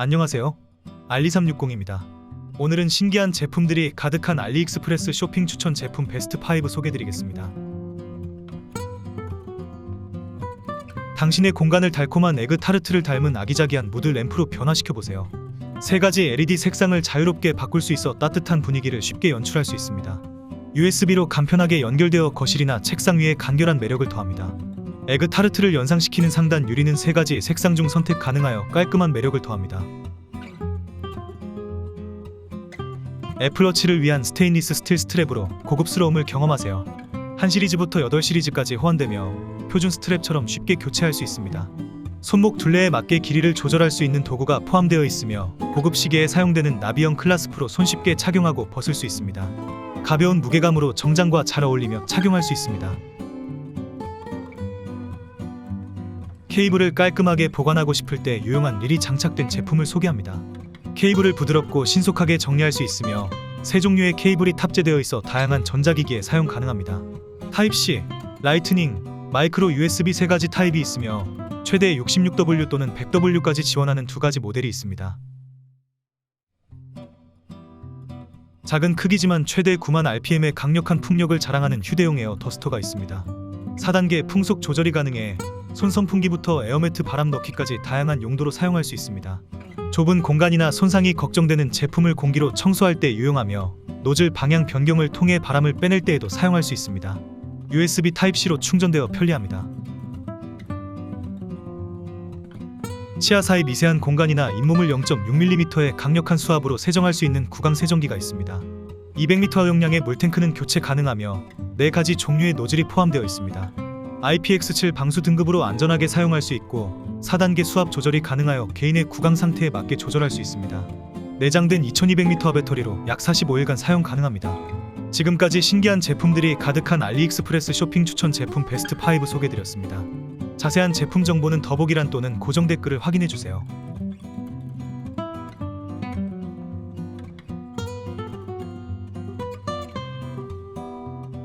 안녕하세요. 알리360입니다. 오늘은 신기한 제품들이 가득한 알리익스프레스 쇼핑 추천 제품 베스트 5 소개드리겠습니다. 당신의 공간을 달콤한 에그 타르트를 닮은 아기자기한 무드 램프로 변화시켜 보세요. 세 가지 LED 색상을 자유롭게 바꿀 수 있어 따뜻한 분위기를 쉽게 연출할 수 있습니다. USB로 간편하게 연결되어 거실이나 책상 위에 간결한 매력을 더합니다. 에그 타르트를 연상시키는 상단 유리는 세 가지 색상 중 선택 가능하여 깔끔한 매력을 더합니다. 애플워치를 위한 스테인리스 스틸 스트랩으로 고급스러움을 경험하세요. 한 시리즈부터 8 시리즈까지 호환되며 표준 스트랩처럼 쉽게 교체할 수 있습니다. 손목 둘레에 맞게 길이를 조절할 수 있는 도구가 포함되어 있으며 고급 시계에 사용되는 나비형 클라스 프로 손쉽게 착용하고 벗을 수 있습니다. 가벼운 무게감으로 정장과 잘 어울리며 착용할 수 있습니다. 케이블을 깔끔하게 보관하고 싶을 때 유용한 릴이 장착된 제품을 소개합니다. 케이블을 부드럽고 신속하게 정리할 수 있으며 세 종류의 케이블이 탑재되어 있어 다양한 전자기기에 사용 가능합니다. 타입C, 라이트닝, 마이크로 USB 세 가지 타입이 있으며 최대 66W 또는 100W까지 지원하는 두 가지 모델이 있습니다. 작은 크기지만 최대 9만 RPM의 강력한 풍력을 자랑하는 휴대용 에어 더스터가 있습니다. 4단계 풍속 조절이 가능해 손 선풍기부터 에어매트 바람 넣기까지 다양한 용도로 사용할 수 있습니다. 좁은 공간이나 손상이 걱정되는 제품을 공기로 청소할 때 유용하며 노즐 방향 변경을 통해 바람을 빼낼 때에도 사용할 수 있습니다. USB 타입C로 충전되어 편리합니다. 치아 사이 미세한 공간이나 잇몸을 0.6mm의 강력한 수압으로 세정할 수 있는 구강 세정기가 있습니다. 200리터 용량의 물탱크는 교체 가능하며 4가지 종류의 노즐이 포함되어 있습니다. IPX7 방수 등급으로 안전하게 사용할 수 있고 4단계 수압 조절이 가능하여 개인의 구강 상태에 맞게 조절할 수 있습니다. 내장된 2200m 배터리로 약 45일간 사용 가능합니다. 지금까지 신기한 제품들이 가득한 알리익스프레스 쇼핑 추천 제품 베스트 5 소개드렸습니다. 자세한 제품 정보는 더보기란 또는 고정 댓글을 확인해 주세요.